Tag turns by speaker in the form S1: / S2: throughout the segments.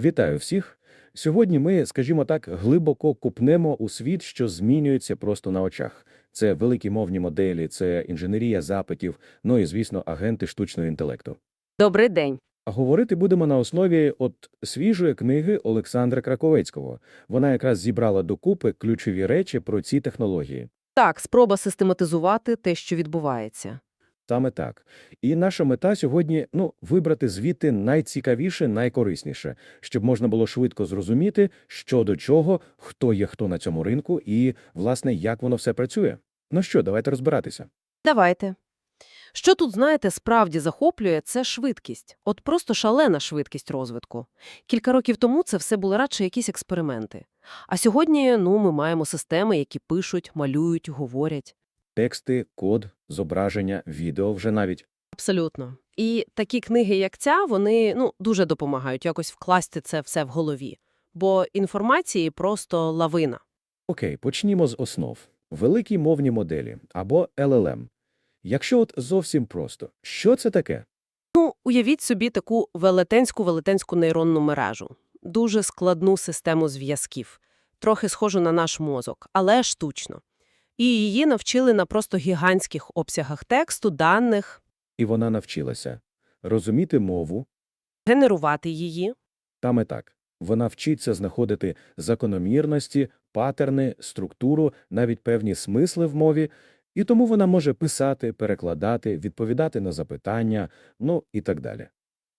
S1: Вітаю всіх! Сьогодні ми, скажімо так, глибоко купнемо у світ, що змінюється просто на очах. Це великі мовні моделі, це інженерія запитів, ну і, звісно, агенти штучного інтелекту.
S2: Добрий день.
S1: А говорити будемо на основі от свіжої книги Олександра Краковецького. Вона якраз зібрала докупи ключові речі про ці технології.
S2: Так, спроба систематизувати те, що відбувається.
S1: Саме так. І наша мета сьогодні ну, вибрати звідти найцікавіше, найкорисніше, щоб можна було швидко зрозуміти, що до чого, хто є хто на цьому ринку і, власне, як воно все працює. Ну що, давайте розбиратися.
S2: Давайте. Що тут, знаєте, справді захоплює – це швидкість. От просто шалена швидкість розвитку. Кілька років тому це все були радше якісь експерименти. А сьогодні, ну, ми маємо системи, які пишуть, малюють, говорять.
S1: Тексти, код, зображення, відео вже навіть.
S2: Абсолютно. І такі книги, як ця, вони, ну, дуже допомагають якось вкласти це все в голові. Бо інформації просто лавина.
S1: Окей, почнімо з основ. Великі мовні моделі або LLM. Якщо от зовсім просто, що це таке?
S2: Ну, уявіть собі таку велетенську-велетенську нейронну мережу. Дуже складну систему зв'язків. Трохи схожу на наш мозок, але штучно. І її навчили на просто гігантських обсягах тексту, даних,
S1: І вона навчилася розуміти мову,
S2: генерувати її.
S1: Саме так. Вона вчиться знаходити закономірності, патерни, структуру, навіть певні смисли в мові, і тому вона може писати, перекладати, відповідати на запитання, ну і так далі.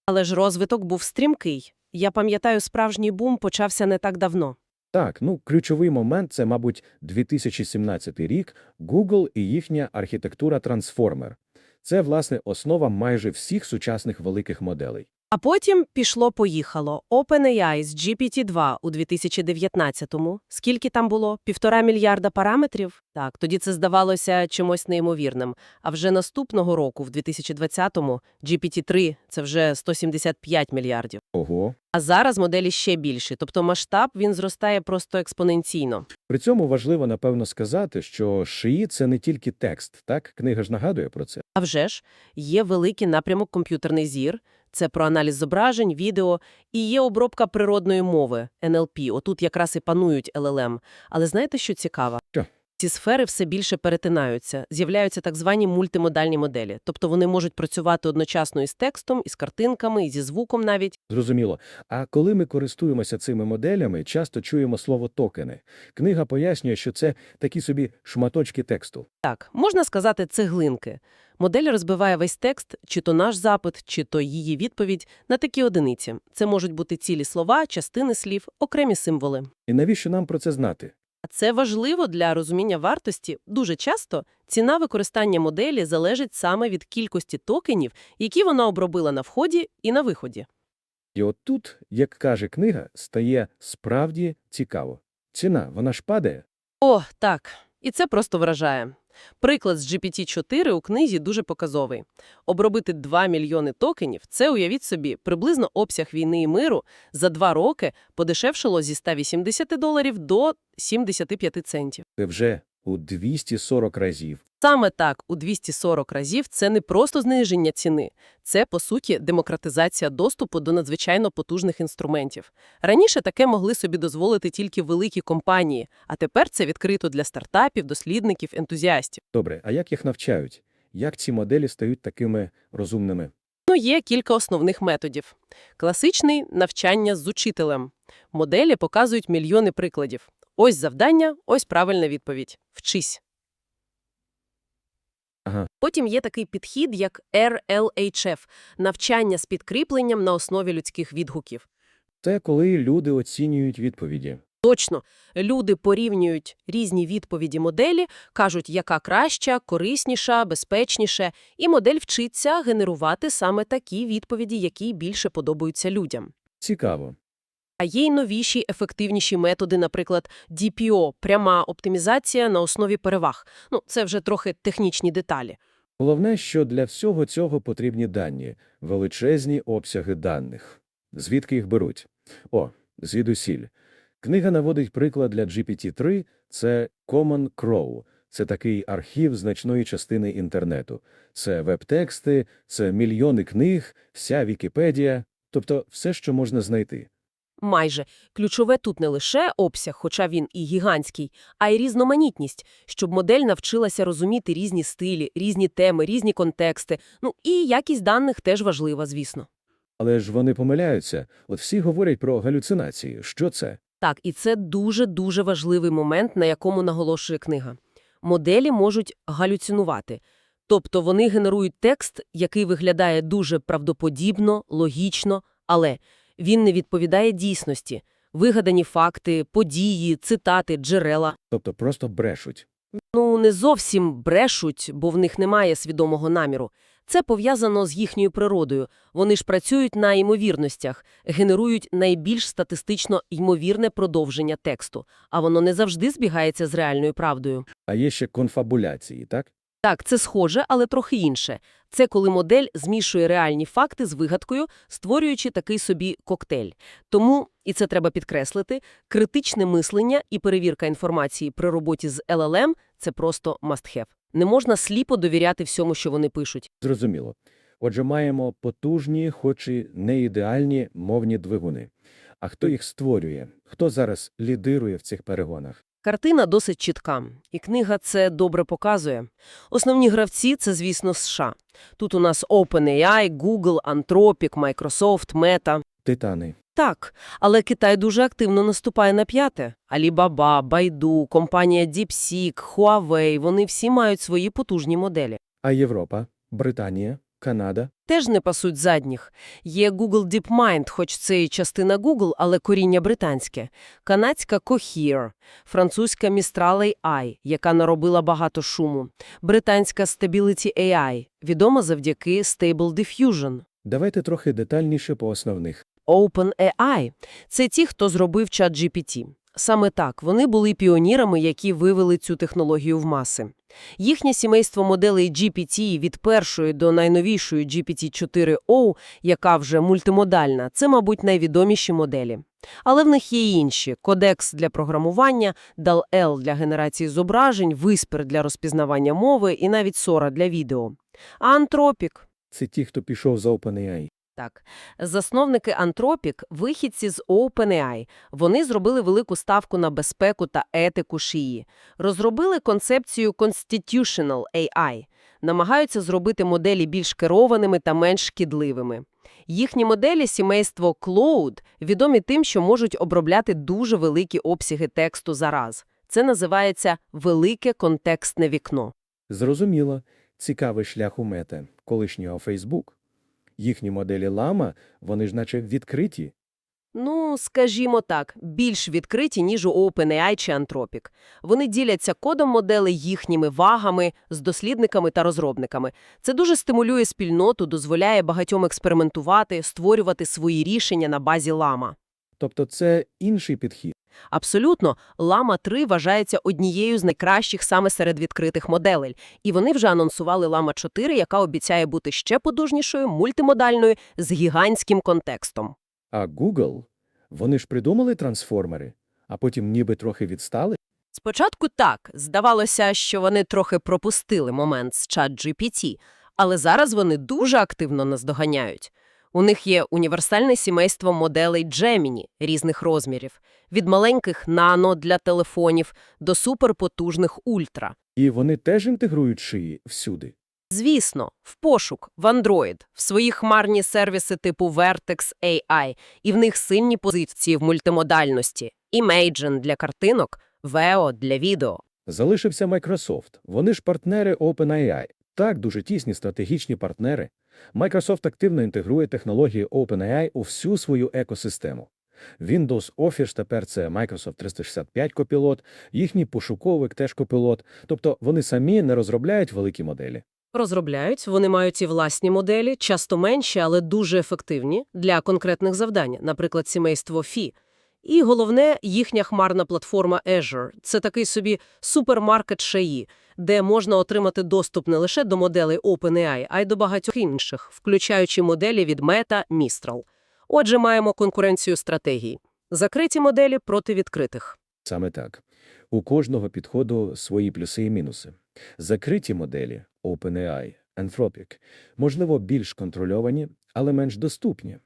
S2: Але ж розвиток був стрімкий. Я пам'ятаю, справжній бум почався не так давно.
S1: Так, ну ключовий момент це, мабуть, 2017 рік, Google і їхня архітектура Transformer. Це, власне, основа майже всіх сучасних великих моделей.
S2: А потім пішло-поїхало. OpenAI з GPT-2 у 2019-му. Скільки там було? Півтора мільярда параметрів? Так, тоді це здавалося чимось неймовірним. А вже наступного року, в 2020-му, GPT-3 – це вже 175 мільярдів.
S1: Ого.
S2: А зараз моделі ще більші, тобто масштаб він зростає просто експоненційно.
S1: При цьому важливо, напевно, сказати, що шиї – це не тільки текст, так? Книга ж нагадує про це.
S2: А вже ж, є великий напрямок комп'ютерний зір, це про аналіз зображень, відео, і є обробка природної мови, NLP, отут якраз і панують LLM. Але знаєте, що цікаво?
S1: Що?
S2: Ці сфери все більше перетинаються, з'являються так звані мультимодальні моделі, тобто вони можуть працювати одночасно із текстом, із картинками, і зі звуком навіть.
S1: Зрозуміло. А коли ми користуємося цими моделями, часто чуємо слово «токени». Книга пояснює, що це такі собі шматочки тексту.
S2: Так, можна сказати цеглинки. Модель розбиває весь текст, чи то наш запит, чи то її відповідь, на такі одиниці. Це можуть бути цілі слова, частини слів, окремі символи.
S1: І навіщо нам про це знати?
S2: А Це важливо для розуміння вартості. Дуже часто ціна використання моделі залежить саме від кількості токенів, які вона обробила на вході і на виході.
S1: І от тут, як каже книга, стає справді цікаво. Ціна, вона ж падає.
S2: О, так. І це просто вражає. Приклад з GPT-4 у книзі дуже показовий. Обробити 2 мільйони токенів – це, уявіть собі, приблизно обсяг війни і миру за два роки подешевшило зі 180 доларів до 75 центів.
S1: Це вже у 240 разів.
S2: Саме так, у 240 разів це не просто зниження ціни. Це, по суті, демократизація доступу до надзвичайно потужних інструментів. Раніше таке могли собі дозволити тільки великі компанії, а тепер це відкрито для стартапів, дослідників, ентузіастів.
S1: Добре, а як їх навчають? Як ці моделі стають такими розумними?
S2: Ну, є кілька основних методів. Класичний – навчання з учителем. Моделі показують мільйони прикладів. Ось завдання, ось правильна відповідь. Вчись.
S1: Ага.
S2: Потім є такий підхід, як RLHF – навчання з підкріпленням на основі людських відгуків.
S1: Це коли люди оцінюють відповіді.
S2: Точно, люди порівнюють різні відповіді моделі, кажуть, яка краща, корисніша, безпечніша, і модель вчиться генерувати саме такі відповіді, які більше подобаються людям.
S1: Цікаво.
S2: А є й новіші, ефективніші методи, наприклад, DPO – пряма оптимізація на основі переваг. Ну, це вже трохи технічні деталі.
S1: Головне, що для всього цього потрібні дані, величезні обсяги даних. Звідки їх беруть? О, звідусіль. Книга наводить приклад для GPT-3 – це Common Crow. Це такий архів значної частини інтернету. Це веб-тексти, це мільйони книг, вся Вікіпедія, тобто все, що можна знайти.
S2: Майже. Ключове тут не лише обсяг, хоча він і гігантський, а й різноманітність, щоб модель навчилася розуміти різні стилі, різні теми, різні контексти. Ну і якість даних теж важлива, звісно.
S1: Але ж вони помиляються. От всі говорять про галюцинації. Що це?
S2: Так, і це дуже-дуже важливий момент, на якому наголошує книга. Моделі можуть галюцинувати. Тобто вони генерують текст, який виглядає дуже правдоподібно, логічно, але він не відповідає дійсності. Вигадані факти, події, цитати, джерела.
S1: Тобто просто брешуть.
S2: Ну, не зовсім брешуть, бо в них немає свідомого наміру. Це пов'язано з їхньою природою. Вони ж працюють на ймовірностях, генерують найбільш статистично ймовірне продовження тексту, а воно не завжди збігається з реальною правдою.
S1: А є ще конфабуляції, так?
S2: Так, це схоже, але трохи інше. Це коли модель змішує реальні факти з вигадкою, створюючи такий собі коктейль. Тому, і це треба підкреслити, критичне мислення і перевірка інформації при роботі з LLM – це просто must-have. Не можна сліпо довіряти всьому, що вони пишуть.
S1: Зрозуміло. Отже, маємо потужні, хоч і не ідеальні мовні двигуни. А хто їх створює? Хто зараз лідирує в цих перегонах?
S2: Картина досить чітка, і книга це добре показує. Основні гравці – це, звісно, США. Тут у нас OpenAI, Google, Anthropic, Microsoft, Meta.
S1: Титани.
S2: Так, але Китай дуже активно наступає на п'яте. Alibaba, Baidu, компанія DeepSeek, Huawei – вони всі мають свої потужні моделі.
S1: А Європа? Британія? Канада?
S2: Теж не пасуть задніх. Є Google DeepMind, хоч це і частина Google, але коріння британське. Канадська Cohere, французька Mistral AI, яка наробила багато шуму. Британська Stability AI, відома завдяки Stable Diffusion.
S1: Давайте трохи детальніше по основних.
S2: OpenAI – це ті, хто зробив чат GPT. Саме так, вони були піонірами, які вивели цю технологію в маси. Їхнє сімейство моделей GPT від першої до найновішої GPT-4o, яка вже мультимодальна, це, мабуть, найвідоміші моделі. Але в них є інші – Codex для програмування, DAL-L для генерації зображень, Whisper для розпізнавання мови і навіть Sora для відео. А Anthropic
S1: Це ті, хто пішов за OpenAI.
S2: Так, засновники Anthropic – вихідці з OpenAI. Вони зробили велику ставку на безпеку та етику шиї. Розробили концепцію Constitutional AI. Намагаються зробити моделі більш керованими та менш шкідливими. Їхні моделі сімейство Cloud відомі тим, що можуть обробляти дуже великі обсяги тексту за раз. Це називається «велике контекстне вікно».
S1: Зрозуміло. Цікавий шлях у Мете, колишнього Facebook. Їхні моделі Лама, вони ж наче відкриті.
S2: Ну, скажімо так, більш відкриті, ніж у OpenAI чи Anthropic. Вони діляться кодом моделей їхніми вагами з дослідниками та розробниками. Це дуже стимулює спільноту, дозволяє багатьом експериментувати, створювати свої рішення на базі лама.
S1: Тобто це інший підхід.
S2: Абсолютно, Лама 3 вважається однією з найкращих саме серед відкритих моделей. І вони вже анонсували Лама 4, яка обіцяє бути ще потужнішою, мультимодальною, з гігантським контекстом.
S1: А Google, вони ж придумали трансформери, а потім ніби трохи відстали.
S2: Спочатку так, здавалося, що вони трохи пропустили момент з ChatGPT, але зараз вони дуже активно наздоганяють. У них є універсальне сімейство моделей Gemini різних розмірів, від маленьких нано для телефонів до суперпотужних ультра.
S1: І вони теж інтегрують шиї всюди.
S2: Звісно, в пошук, в Android, в свої хмарні сервіси типу Vertex AI, і в них сильні позиції в мультимодальності, Imagen для картинок, Veo для відео.
S1: Залишився Microsoft. Вони ж партнери OpenAI. Так, дуже тісні стратегічні партнери. Microsoft активно інтегрує технології OpenAI у всю свою екосистему. Windows Office тепер це Microsoft 365 копілот, їхній пошуковик теж копілот. Тобто вони самі не розробляють великі моделі.
S2: Розробляють, вони мають і власні моделі, часто менші, але дуже ефективні для конкретних завдань, наприклад, сімейство Фі. І головне, їхня хмарна платформа Azure – це такий собі супермаркет шаї, де можна отримати доступ не лише до моделей OpenAI, а й до багатьох інших, включаючи моделі від Meta, Mistral. Отже, маємо конкуренцію стратегій. Закриті моделі проти відкритих.
S1: Саме так. У кожного підходу свої плюси і мінуси. Закриті моделі OpenAI, Anthropic, можливо, більш контрольовані, але менш доступні.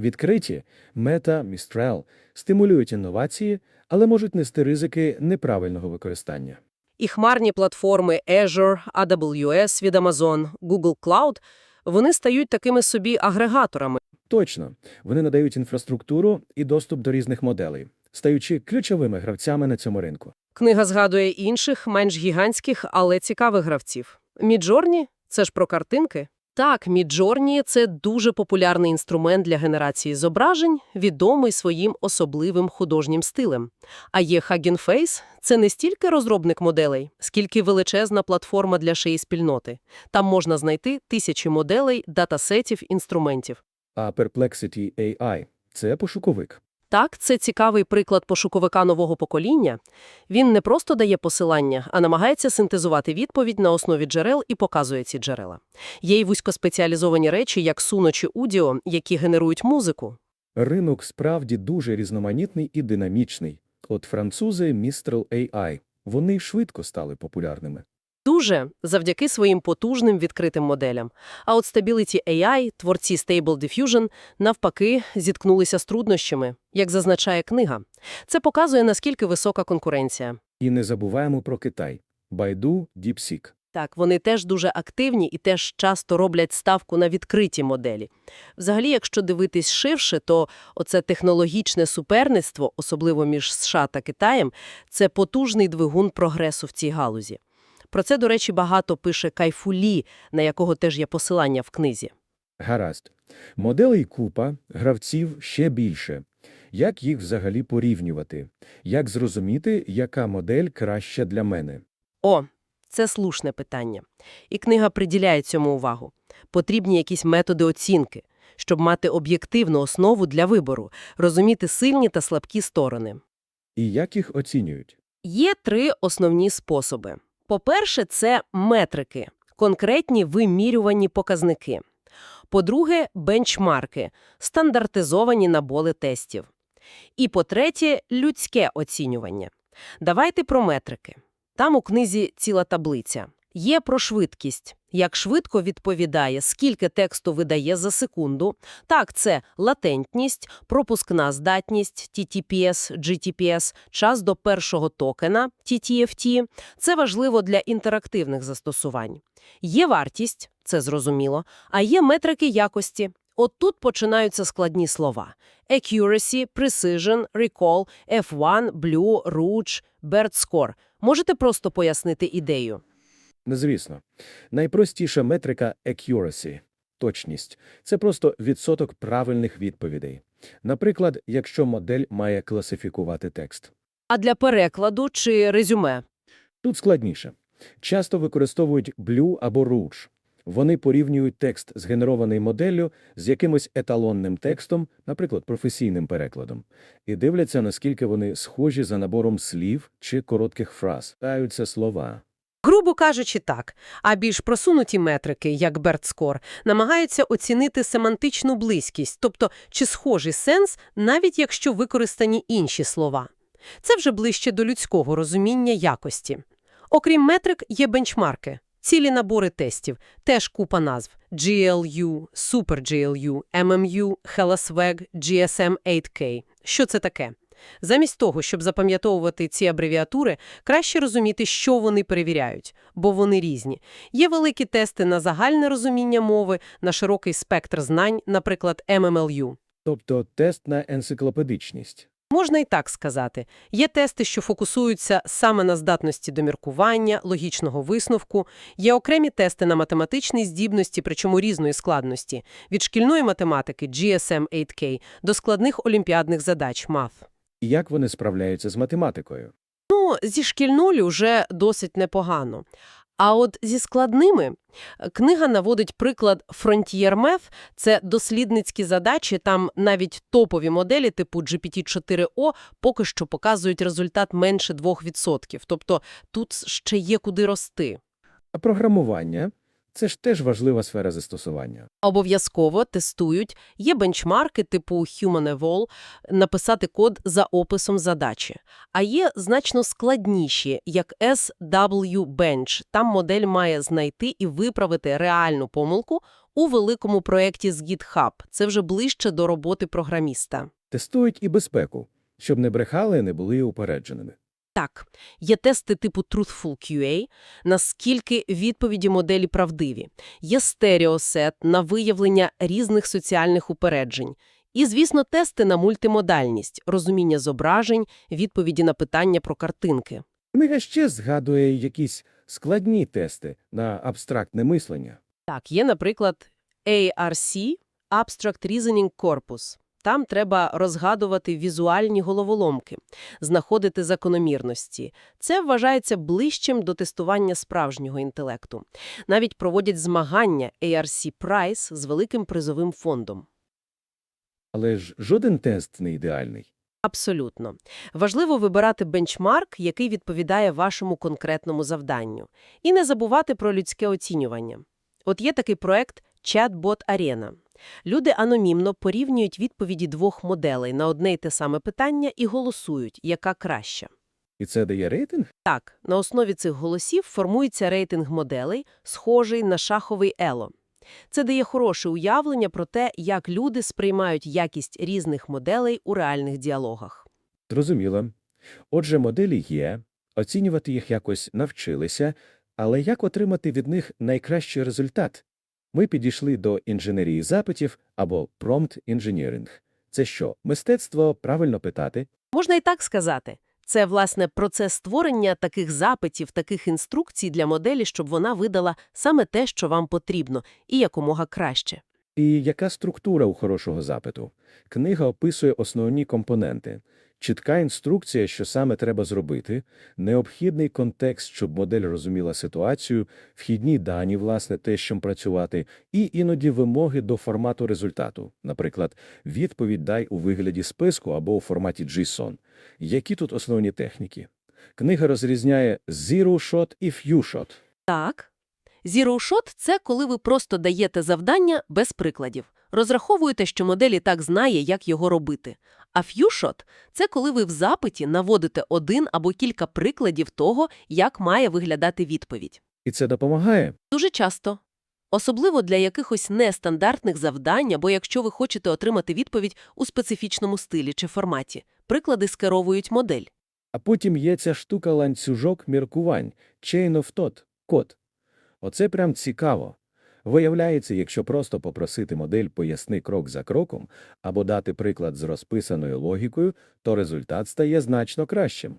S1: Відкриті Meta, Mistral стимулюють інновації, але можуть нести ризики неправильного використання.
S2: І хмарні платформи Azure, AWS від Amazon, Google Cloud, вони стають такими собі агрегаторами.
S1: Точно, вони надають інфраструктуру і доступ до різних моделей, стаючи ключовими гравцями на цьому ринку.
S2: Книга згадує інших, менш гігантських, але цікавих гравців. Міджорні – це ж про картинки? Так, Міджорні – це дуже популярний інструмент для генерації зображень, відомий своїм особливим художнім стилем. А є Hugging Face – це не стільки розробник моделей, скільки величезна платформа для шиї спільноти. Там можна знайти тисячі моделей, датасетів, інструментів.
S1: А Perplexity AI – це пошуковик.
S2: Так, це цікавий приклад пошуковика нового покоління. Він не просто дає посилання, а намагається синтезувати відповідь на основі джерел і показує ці джерела. Є й вузькоспеціалізовані речі, як Suno чи Udio, які генерують музику.
S1: Ринок справді дуже різноманітний і динамічний. От французи Mistral AI. Вони швидко стали популярними.
S2: Дуже завдяки своїм потужним відкритим моделям. А от Stability AI, творці Stable Diffusion, навпаки, зіткнулися з труднощами, як зазначає книга. Це показує, наскільки висока конкуренція.
S1: І не забуваємо про Китай. Baidu, DeepSeek.
S2: Так, вони теж дуже активні і теж часто роблять ставку на відкриті моделі. Взагалі, якщо дивитись ширше, то оце технологічне суперництво, особливо між США та Китаєм, це потужний двигун прогресу в цій галузі. Про це, до речі, багато пише Кайфулі, на якого теж є посилання в книзі.
S1: Гаразд. Моделей купа, гравців ще більше. Як їх взагалі порівнювати? Як зрозуміти, яка модель краща для мене?
S2: О, це слушне питання. І книга приділяє цьому увагу. Потрібні якісь методи оцінки, щоб мати об'єктивну основу для вибору, розуміти сильні та слабкі сторони.
S1: І як їх оцінюють?
S2: Є три основні способи. По-перше, це метрики, конкретні вимірювані показники. По-друге, бенчмарки, стандартизовані наболи тестів. І по-третє, людське оцінювання. Давайте про метрики. Там у книзі ціла таблиця. Є про швидкість, як швидко відповідає, скільки тексту видає за секунду. Так, це латентність, пропускна здатність, TTPS, GTPS, час до першого токена, TTFT. Це важливо для інтерактивних застосувань. Є вартість, це зрозуміло, а є метрики якості. От тут починаються складні слова. Accuracy, Precision, Recall, F1, Blue, Rouge, BERT Score. Можете просто пояснити ідею?
S1: Ну, Звісно. Найпростіша метрика accuracy – точність. Це просто відсоток правильних відповідей. Наприклад, якщо модель має класифікувати текст.
S2: А для перекладу чи резюме?
S1: Тут складніше. Часто використовують Blue або Rouge. Вони порівнюють текст, згенерований моделлю, з якимось еталонним текстом, наприклад, професійним перекладом, і дивляться, наскільки вони схожі за набором слів чи коротких фраз. Таються слова.
S2: Грубо кажучи, так. А більш просунуті метрики, як BERT-скор, намагаються оцінити семантичну близькість, тобто чи схожий сенс, навіть якщо використані інші слова. Це вже ближче до людського розуміння якості. Окрім метрик, є бенчмарки. Цілі набори тестів, теж купа назв – GLU, SuperGLU, MMU, HellaSwag, GSM-8K. Що це таке? Замість того, щоб запам'ятовувати ці абревіатури, краще розуміти, що вони перевіряють, бо вони різні. Є великі тести на загальне розуміння мови, на широкий спектр знань, наприклад, MMLU.
S1: Тобто тест на енциклопедичність.
S2: Можна і так сказати. Є тести, що фокусуються саме на здатності до міркування, логічного висновку. Є окремі тести на математичні здібності, причому різної складності. Від шкільної математики GSM-8K до складних олімпіадних задач Math.
S1: І як вони справляються з математикою?
S2: Ну, зі шкільною вже досить непогано. А от зі складними е, книга наводить приклад Frontier Math – це дослідницькі задачі, там навіть топові моделі типу GPT-4o поки що показують результат менше 2%. Тобто тут ще є куди рости.
S1: А програмування – це ж теж важлива сфера застосування.
S2: Обов'язково тестують, є бенчмарки типу HumanEvol, написати код за описом задачі. А є значно складніші, як SW Bench. Там модель має знайти і виправити реальну помилку у великому проєкті з GitHub. Це вже ближче до роботи програміста.
S1: Тестують і безпеку, щоб не брехали, не були упередженими.
S2: Так, є тести типу Truthful QA, наскільки відповіді моделі правдиві. Є стереосет на виявлення різних соціальних упереджень. І, звісно, тести на мультимодальність, розуміння зображень, відповіді на питання про картинки.
S1: Книга ще згадує якісь складні тести на абстрактне мислення.
S2: Так, є, наприклад, ARC – Abstract Reasoning Corpus. Там треба розгадувати візуальні головоломки, знаходити закономірності. Це вважається ближчим до тестування справжнього інтелекту. Навіть проводять змагання ARC Prize з великим призовим фондом.
S1: Але ж жоден тест не ідеальний.
S2: Абсолютно. Важливо вибирати бенчмарк, який відповідає вашому конкретному завданню. І не забувати про людське оцінювання. От є такий проект Chatbot Arena. Люди анонімно порівнюють відповіді двох моделей на одне й те саме питання і голосують, яка краща.
S1: І це дає рейтинг?
S2: Так, на основі цих голосів формується рейтинг моделей, схожий на шаховий ело. Це дає хороше уявлення про те, як люди сприймають якість різних моделей у реальних діалогах.
S1: Зрозуміло. Отже, моделі є, оцінювати їх якось навчилися, але як отримати від них найкращий результат? Ми підійшли до інженерії запитів або prompt engineering. Це що, мистецтво правильно питати?
S2: Можна і так сказати. Це, власне, процес створення таких запитів, таких інструкцій для моделі, щоб вона видала саме те, що вам потрібно, і якомога краще.
S1: І яка структура у хорошого запиту? Книга описує основні компоненти. Чітка інструкція, що саме треба зробити, необхідний контекст, щоб модель розуміла ситуацію, вхідні дані, власне, те, з чим працювати, і іноді вимоги до формату результату. Наприклад, відповідь дай у вигляді списку або у форматі JSON. Які тут основні техніки? Книга розрізняє Zero Shot і Few Shot.
S2: Так. Zero Shot – це коли ви просто даєте завдання без прикладів. Розраховуєте, що модель і так знає, як його робити. А Few Shot – це коли ви в запиті наводите один або кілька прикладів того, як має виглядати відповідь.
S1: І це допомагає?
S2: Дуже часто. Особливо для якихось нестандартних завдань, або якщо ви хочете отримати відповідь у специфічному стилі чи форматі. Приклади скеровують модель.
S1: А потім є ця штука ланцюжок міркувань, chain of thought, код. Оце прям цікаво. Виявляється, якщо просто попросити модель поясни крок за кроком або дати приклад з розписаною логікою, то результат стає значно кращим.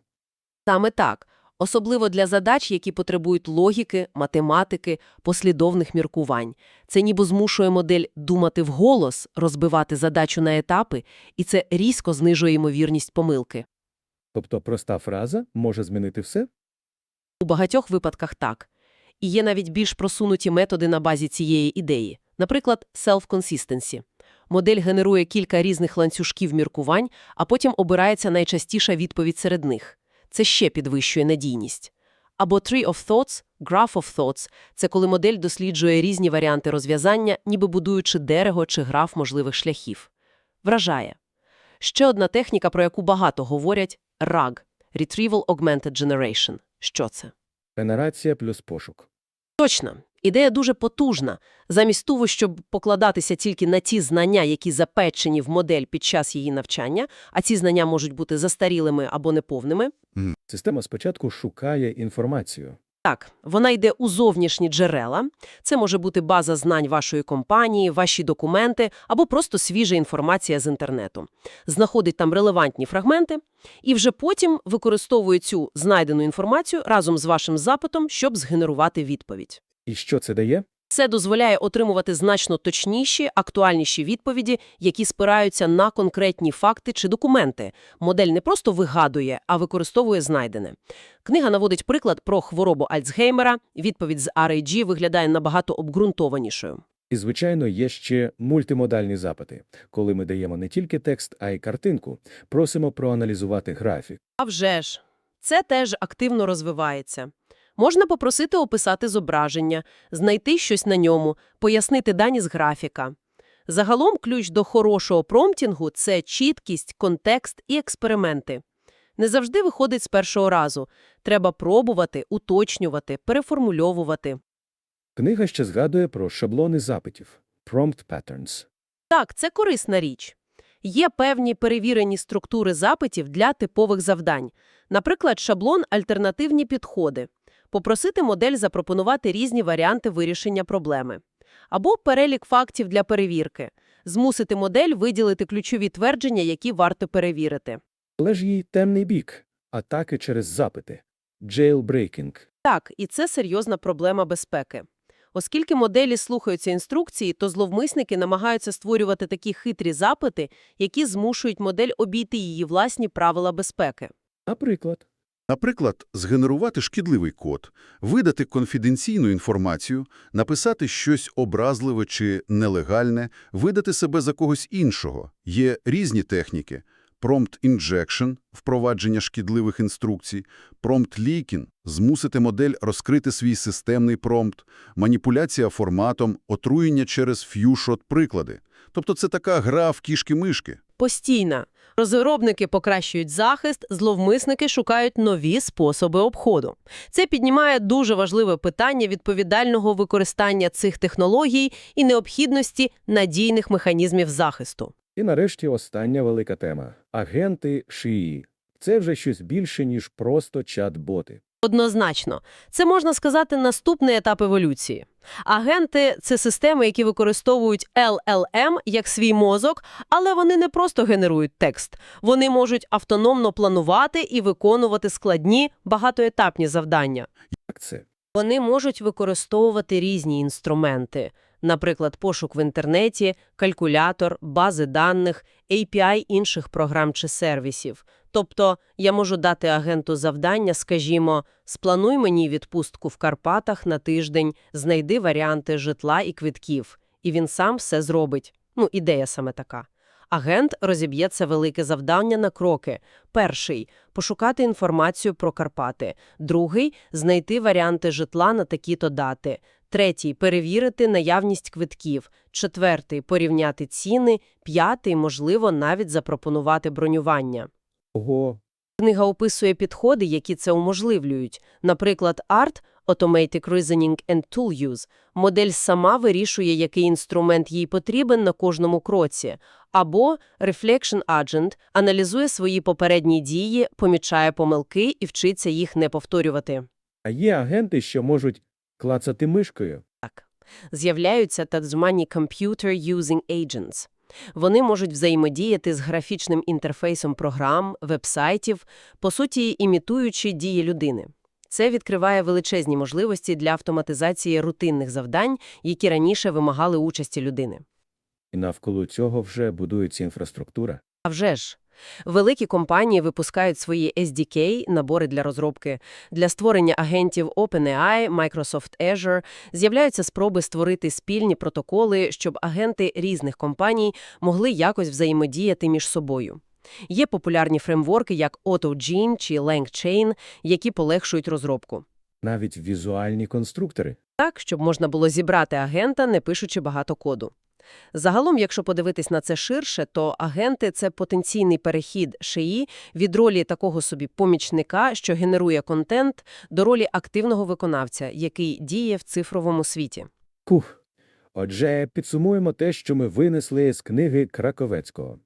S2: Саме так. Особливо для задач, які потребують логіки, математики, послідовних міркувань. Це ніби змушує модель думати вголос, розбивати задачу на етапи, і це різко знижує ймовірність помилки.
S1: Тобто проста фраза може змінити все?
S2: У багатьох випадках так. І є навіть більш просунуті методи на базі цієї ідеї. Наприклад, self-consistency. Модель генерує кілька різних ланцюжків міркувань, а потім обирається найчастіша відповідь серед них. Це ще підвищує надійність. Або Tree of Thoughts, Graph of Thoughts – це коли модель досліджує різні варіанти розв'язання, ніби будуючи дерево чи граф можливих шляхів. Вражає. Ще одна техніка, про яку багато говорять – RAG – Retrieval Augmented Generation. Що це?
S1: Генерація плюс пошук.
S2: Точно. Ідея дуже потужна. Замість того, щоб покладатися тільки на ті знання, які запечені в модель під час її навчання, а ці знання можуть бути застарілими або неповними,
S1: Система спочатку шукає інформацію.
S2: Так, вона йде у зовнішні джерела. Це може бути база знань вашої компанії, ваші документи або просто свіжа інформація з інтернету. Знаходить там релевантні фрагменти і вже потім використовує цю знайдену інформацію разом з вашим запитом, щоб згенерувати відповідь.
S1: І що це дає?
S2: Це дозволяє отримувати значно точніші, актуальніші відповіді, які спираються на конкретні факти чи документи. Модель не просто вигадує, а використовує знайдене. Книга наводить приклад про хворобу Альцгеймера. Відповідь з RAG виглядає набагато обґрунтованішою.
S1: І, звичайно, є ще мультимодальні запити, коли ми даємо не тільки текст, а й картинку, просимо проаналізувати графік.
S2: А вже ж, це теж активно розвивається. Можна попросити описати зображення, знайти щось на ньому, пояснити дані з графіка. Загалом ключ до хорошого промптінгу – це чіткість, контекст і експерименти. Не завжди виходить з першого разу. Треба пробувати, уточнювати, переформульовувати.
S1: Книга ще згадує про шаблони запитів. prompt patterns.
S2: Так, це корисна річ. Є певні перевірені структури запитів для типових завдань. Наприклад, шаблон «Альтернативні підходи». Попросити модель запропонувати різні варіанти вирішення проблеми. Або перелік фактів для перевірки. Змусити модель виділити ключові твердження, які варто перевірити.
S1: Але ж їй темний бік – атаки через запити. Jailbreaking.
S2: Так, і це серйозна проблема безпеки. Оскільки моделі слухаються інструкції, то зловмисники намагаються створювати такі хитрі запити, які змушують модель обійти її власні правила безпеки.
S1: Наприклад,
S3: Наприклад, згенерувати шкідливий код, видати конфіденційну інформацію, написати щось образливе чи нелегальне, видати себе за когось іншого. Є різні техніки. Prompt injection – впровадження шкідливих інструкцій, prompt leaking – змусити модель розкрити свій системний промпт, маніпуляція форматом, отруєння через фьюшот приклади. Тобто це така гра в кішки-мишки.
S2: Постійно. Розробники покращують захист, зловмисники шукають нові способи обходу. Це піднімає дуже важливе питання відповідального використання цих технологій і необхідності надійних механізмів захисту.
S1: і нарешті остання велика тема – агенти шиї. Це вже щось більше, ніж просто чат-боти.
S2: Однозначно, це можна сказати наступний етап еволюції. Агенти – це системи, які використовують LLM як свій мозок, але вони не просто генерують текст. Вони можуть автономно планувати і виконувати складні, багатоетапні завдання.
S1: Як це?
S2: Вони можуть використовувати різні інструменти, наприклад, пошук в інтернеті, калькулятор, бази даних, API інших програм чи сервісів. Тобто я можу дати агенту завдання, скажімо, сплануй мені відпустку в Карпатах на тиждень, знайди варіанти житла і квитків. І він сам все зробить. Ну, ідея саме така. Агент розіб'є це велике завдання на кроки. Перший – пошукати інформацію про Карпати. Другий – знайти варіанти житла на такі-то дати. Третій – перевірити наявність квитків. Четвертий – порівняти ціни. П'ятий – можливо, навіть запропонувати бронювання.
S1: Ого,
S2: Книга описує підходи, які це уможливлюють. Наприклад, ART – Automatic Reasoning and Tool Use. Модель сама вирішує, який інструмент їй потрібен на кожному кроці. Або Reflection Agent аналізує свої попередні дії, помічає помилки і вчиться їх не повторювати.
S1: а є агенти, що можуть клацати мишкою.
S2: Так. З'являються так звані Computer Using Agents. Вони можуть взаємодіяти з графічним інтерфейсом програм, вебсайтів, по суті, імітуючи дії людини. Це відкриває величезні можливості для автоматизації рутинних завдань, які раніше вимагали участі людини.
S1: І навколо цього вже будується інфраструктура.
S2: А вже ж, великі компанії випускають свої SDK, набори для розробки. Для створення агентів OpenAI, Microsoft Azure з'являються спроби створити спільні протоколи, щоб агенти різних компаній могли якось взаємодіяти між собою. Є популярні фреймворки, як AutoGene чи LangChain, які полегшують розробку.
S1: Навіть візуальні конструктори.
S2: Так, щоб можна було зібрати агента, не пишучи багато коду. Загалом, якщо подивитись на це ширше, то агенти – це потенційний перехід ШИІ від ролі такого собі помічника, що генерує контент, до ролі активного виконавця, який діє в цифровому світі.
S1: Кух. Отже, підсумуємо те, що ми винесли з книги Краковецького.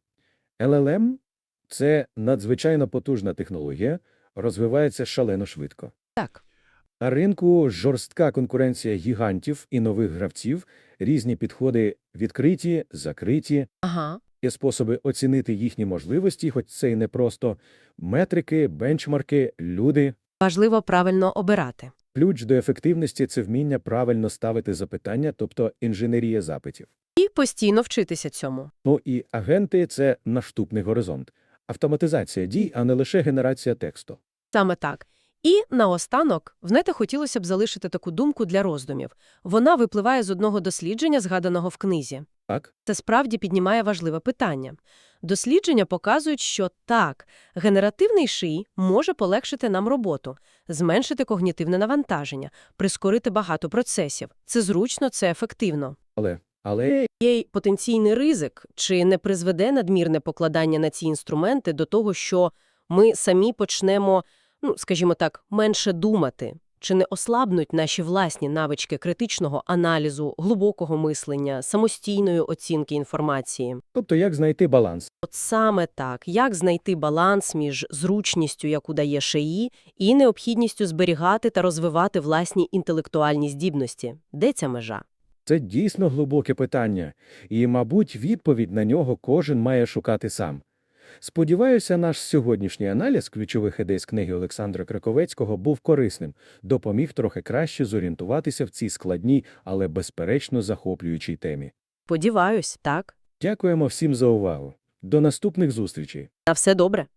S1: LLM – це надзвичайно потужна технологія, розвивається шалено швидко.
S2: Так.
S1: На ринку жорстка конкуренція гігантів і нових гравців, різні підходи відкриті, закриті,
S2: Ага.
S1: є способи оцінити їхні можливості, хоч це й не просто метрики, бенчмарки, люди.
S2: Важливо правильно обирати.
S1: Ключ до ефективності – це вміння правильно ставити запитання, тобто інженерія запитів.
S2: І постійно вчитися цьому.
S1: Ну і агенти – це наступний горизонт. Автоматизація дій, а не лише генерація тексту.
S2: Саме так. І наостанок, внете хотілося б залишити таку думку для роздумів. Вона випливає з одного дослідження, згаданого в книзі.
S1: Так?
S2: Це справді піднімає важливе питання. Дослідження показують, що так, генеративний ший може полегшити нам роботу, зменшити когнітивне навантаження, прискорити багато процесів. Це зручно, це ефективно.
S1: Але, але
S2: Є й потенційний ризик, чи не призведе надмірне покладання на ці інструменти до того, що ми самі почнемо, ну, скажімо так, менше думати, Чи не ослабнуть наші власні навички критичного аналізу, глибокого мислення, самостійної оцінки інформації?
S1: Тобто, як знайти баланс?
S2: От саме так. Як знайти баланс між зручністю, яку дає ШИІ, і необхідністю зберігати та розвивати власні інтелектуальні здібності? Де ця межа?
S1: Це дійсно глибоке питання, і, мабуть, відповідь на нього кожен має шукати сам. Сподіваюся, наш сьогоднішній аналіз ключових ідей з книги Олександра Краковецького був корисним, допоміг трохи краще зорієнтуватися в цій складній, але безперечно захоплюючій темі.
S2: Сподіваюсь, так.
S1: Дякуємо всім за увагу. До наступних зустрічей!
S2: На все добре.